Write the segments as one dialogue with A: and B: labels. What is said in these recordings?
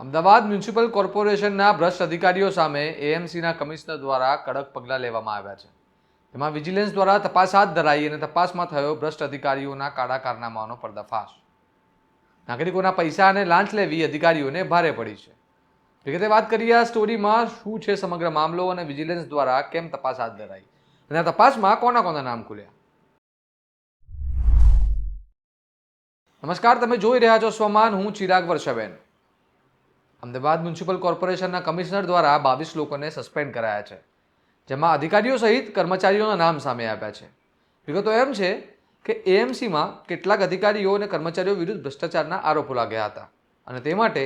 A: Ahmedabad municipal કોર્પોરેશનના ભ્રષ્ટ અધિકારીઓ સામે એએમસીના કમિશનર દ્વારા કડક પગલાં લેવામાં આવ્યા છે. તેમાં વિજિલન્સ દ્વારા તપાસ હાથ ધરાઈ અને તપાસમાં થયો ભ્રષ્ટ અધિકારીઓના કાળા કારનામાનો પર્દાફાશ. નાગરિકોના પૈસા અને લાંચ લેવી અધિકારીઓને ભારે પડી છે. વિગતે વાત કરીએ આ સ્ટોરીમાં શું છે સમગ્ર મામલો અને વિજિલન્સ દ્વારા કેમ તપાસ હાથ ધરાઈ? અને આ તપાસમાં કોના કોના નામ ખુલ્યા? નમસ્કાર, તમે જોઈ રહ્યા છો સ્વમાન, હું ચિરાગ વર્ષાબેન. અમદાવાદ મ્યુનિસિપલ કોર્પોરેશનના કમિશનર દ્વારા બાવીસ લોકોને સસ્પેન્ડ કરાયા છે, જેમાં અધિકારીઓ સહિત કર્મચારીઓના નામ સામે આવ્યા છે. વિગતો એમ છે કે એએમસીમાં કેટલાક અધિકારીઓ અને કર્મચારીઓ વિરુદ્ધ ભ્રષ્ટાચારના આરોપો લાગ્યા હતા અને તે માટે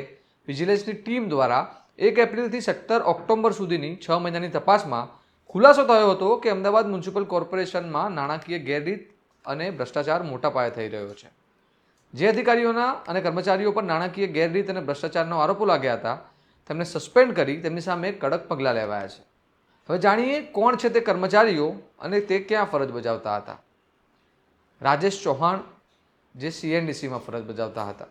A: વિજિલન્સની ટીમ દ્વારા એક એપ્રિલથી સત્તર ઓક્ટોબર સુધીની છ મહિનાની તપાસમાં ખુલાસો થયો હતો કે અમદાવાદ મ્યુનિસિપલ કોર્પોરેશનમાં નાણાકીય ગેરરીત અને ભ્રષ્ટાચાર મોટા પાયે થઈ રહ્યો છે. જે અધિકારીઓના અને કર્મચારીઓ પર નાણાકીય ગેરરીત અને ભ્રષ્ટાચારનો આરોપો લાગ્યા હતા, તેમને સસ્પેન્ડ કરી તેમની સામે કડક પગલાં લેવાયા છે. હવે જાણીએ કોણ છે તે કર્મચારીઓ અને તે ક્યાં ફરજ બજાવતા હતા. રાજેશ ચૌહાણ, જે સીએનડીસીમાં ફરજ બજાવતા હતા.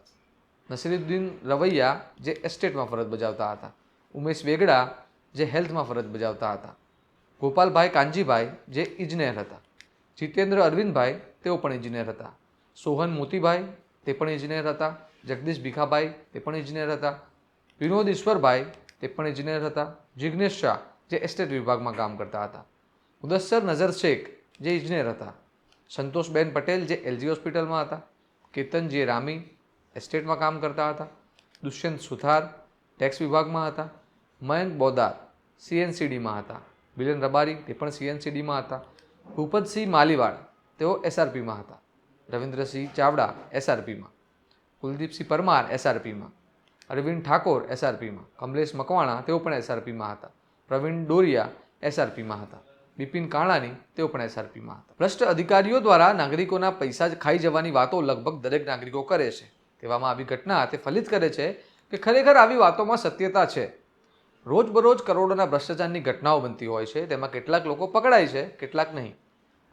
A: નસીરુદ્દીન રવૈયા, જે એસ્ટેટમાં ફરજ બજાવતા હતા. ઉમેશ વેગડા, જે હેલ્થમાં ફરજ બજાવતા હતા. ગોપાલભાઈ કાનજીભાઈ, જે ઇજનેર હતા. જીતેન્દ્ર અરવિંદભાઈ, તેઓ પણ ઇજનેર હતા. સોહન મોતીભાઈ તે પણ ઇજનેર હતા. જગદીશ ભીખાભાઈ, તે પણ ઇજનેર હતા. વિનોદ ઈશ્વરભાઈ તે પણ ઇજનેર હતા. જિગ્નેશ શાહ, જે એસ્ટેટ વિભાગમાં કામ કરતા હતા. મુદસ્સર નઝર શેખ, જે ઇજનેર હતા. સંતોષબેન પટેલ, જે એલજી હોસ્પિટલમાં હતા. કેતન જે રામી એસ્ટેટમાં કામ કરતા હતા. દુષ્યંત સુથાર ટેક્સ વિભાગમાં હતા. મયંક બોદાર સીએનસીડીમાં હતા. બિલેન રબારી, તે પણ સીએનસીડીમાં હતા. ભૂપતસિંહ માલીવાડ, તેઓ એસઆરપીમાં હતા. રવિન્દ્રસિંહ ચાવડા એસઆરપીમાં, કુલદીપસિંહ પરમાર એસઆરપીમાં, અરવિંદ ઠાકોર એસઆરપીમાં, કમલેશ મકવાણા તેઓ પણ એસઆરપીમાં હતા, પ્રવીણ ડોરિયા એસઆરપીમાં હતા, બિપિન કાણાની તેઓ પણ એસઆરપીમાં હતા. ભ્રષ્ટ અધિકારીઓ દ્વારા નાગરિકોના પૈસા ખાઈ જવાની વાતો લગભગ દરેક નાગરિકો કરે છે. તેવામાં આવી ઘટના તે ફલિત કરે છે કે ખરેખર આવી વાતોમાં સત્યતા છે. રોજબરોજ કરોડોના ભ્રષ્ટાચારની ઘટનાઓ બનતી હોય છે, તેમાં કેટલાક લોકો પકડાય છે, કેટલાક નહીં.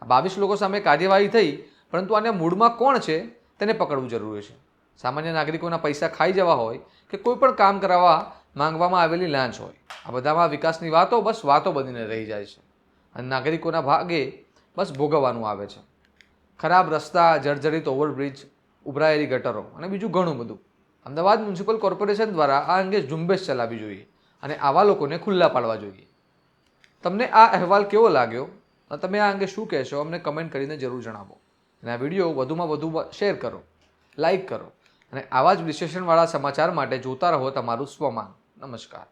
A: આ બાવીસ લોકો સામે કાર્યવાહી થઈ પરંતુ આને મૂળમાં કોણ છે તેને પકડવું જરૂરી છે. સામાન્ય નાગરિકોના પૈસા ખાઈ જવા હોય કે કોઈ પણ કામ કરાવવા માંગવામાં આવેલી લાંચ હોય. આ બધામાં વિકાસની વાતો બસ વાતો બનીને રહી જાય છે અને નાગરિકોના ભાગે બસ ભોગવવાનું આવે છે. ખરાબ રસ્તા, જર્જરિત ઓવરબ્રિજ, ઉભરાયેલી ગટરો અને બીજું ઘણું બધું. અમદાવાદ મ્યુનિસિપલ કોર્પોરેશન દ્વારા આ અંગે ઝુંબેશ ચલાવવી જોઈએ અને આવા લોકોને ખુલ્લા પાડવા જોઈએ. તમને આ અહેવાલ કેવો લાગ્યો? તમે આ અંગે શું કહેશો? અમને કમેન્ટ કરીને જરૂર જણાવો. અને આ વીડિયો વધુમાં વધુ શેર કરો, લાઈક કરો અને આવા જ વિશ્લેષણવાળા સમાચાર માટે જોતા રહો તમારું સ્વમાન. નમસ્કાર.